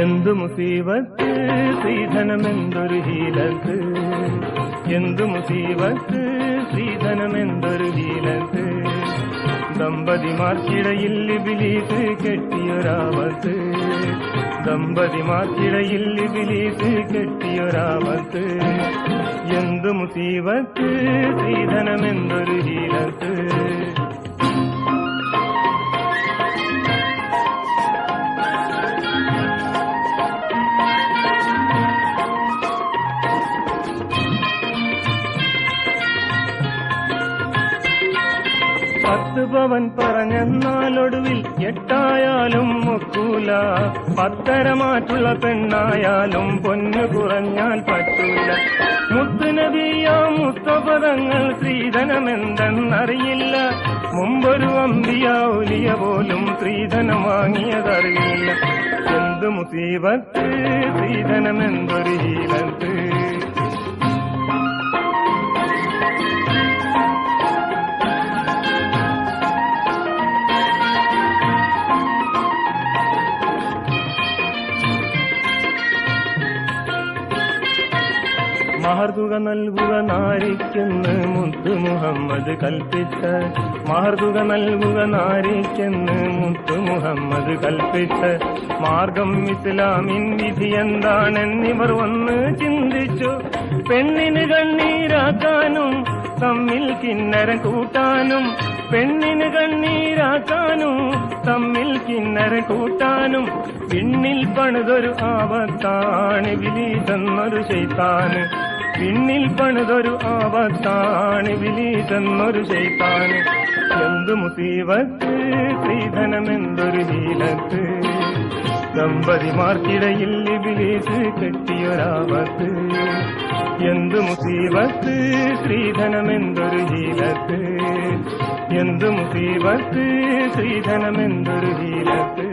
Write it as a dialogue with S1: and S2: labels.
S1: എന്തു മുസീബത്ത് ശ്രീധനമെന്തൊരു ഹീലത്ത് എന്തു മുസീബത്ത് ശ്രീധനമെന്തൊരു ഹീലത്ത് ദമ്പതിമാർക്കിടയിൽ ബിലീസ് കെട്ടിയൊരാപത്ത് ദമ്പതിമാർക്കിടയിൽ ബിലീസ് കെട്ടിയൊരാപത്ത് എന്തു മുസീബത്ത് ശ്രീധനമെന്തൊരു ഹീലത്ത് പത്ത് പവൻ പറഞ്ഞെന്നാലൊടുവിൽ എട്ടായാലും ഒക്കൂല. പത്തരമാറ്റുള്ള പെണ്ണായാലും പൊന്നു കുറഞ്ഞാൽ പറ്റൂല. മുത്തുനബിയ മുസ്തപദങ്ങൾ സ്ത്രീധനമെന്തെന്നറിയില്ല. മുമ്പൊരു അമ്പിയ ഒലിയ പോലും സ്ത്രീധനം വാങ്ങിയതറിയില്ല. എന്തു മുസീബത്ത് സ്ത്രീധനമെന്തൊരു ഹീലത്ത് മഹർതുക നൽകുക നാരിക്കെന്ന് മുത്തു മുഹമ്മദ് കൽപ്പിച്ച. മഹർതുക നൽകുക നാരിക്കെന്ന് മുത്തു മുഹമ്മദ് കൽപ്പിച്ച. മാർഗം ഇസ്ലാമിൻ വിധി എന്താണെന്നിവർ വന്ന് ചിന്തിച്ചു. പെണ്ണിന് കണ്ണീരാക്കാനും തമ്മിൽ കിന്നര കൂട്ടാനും. പെണ്ണിന് കണ്ണീരാക്കാനും തമ്മിൽ കിന്നര കൂട്ടാനും. പിന്നിൽ പണിതൊരു ആപത്താണ് വിലീതെന്നൊരു ചെയ്താന് പിന്നിൽ പണിതൊരു ആപത്താണ് വിലീതെന്നൊരു ചെയ്താന് എന്തു മുസീബത്ത് ശ്രീധനമെന്തൊരു ഹീലത്ത് ദമ്പതിമാർക്കിടയിൽ ബിലീസ് കെട്ടിയൊരാപത്ത് എന്തു മുസീബത്ത് ശ്രീധനമെന്തൊരു ഹീലത്ത് എന്തു മുസീബത്ത് ശ്രീധനമെന്തൊരു ഹീലത്ത്